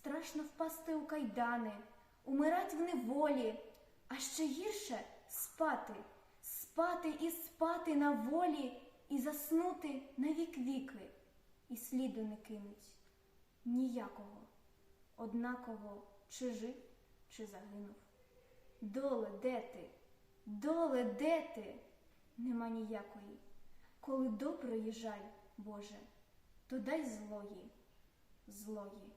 Страшно впасти у кайдани, умирать в неволі, а ще гірше спати, спати і спати на волі, і заснути на вік віки, і сліду не кинуть ніякого, однаково чи жив, чи загинув. Доле, де ти? Доле, де ти? Нема ніякої. Коли доброї жаль, Боже, то дай злої, злої.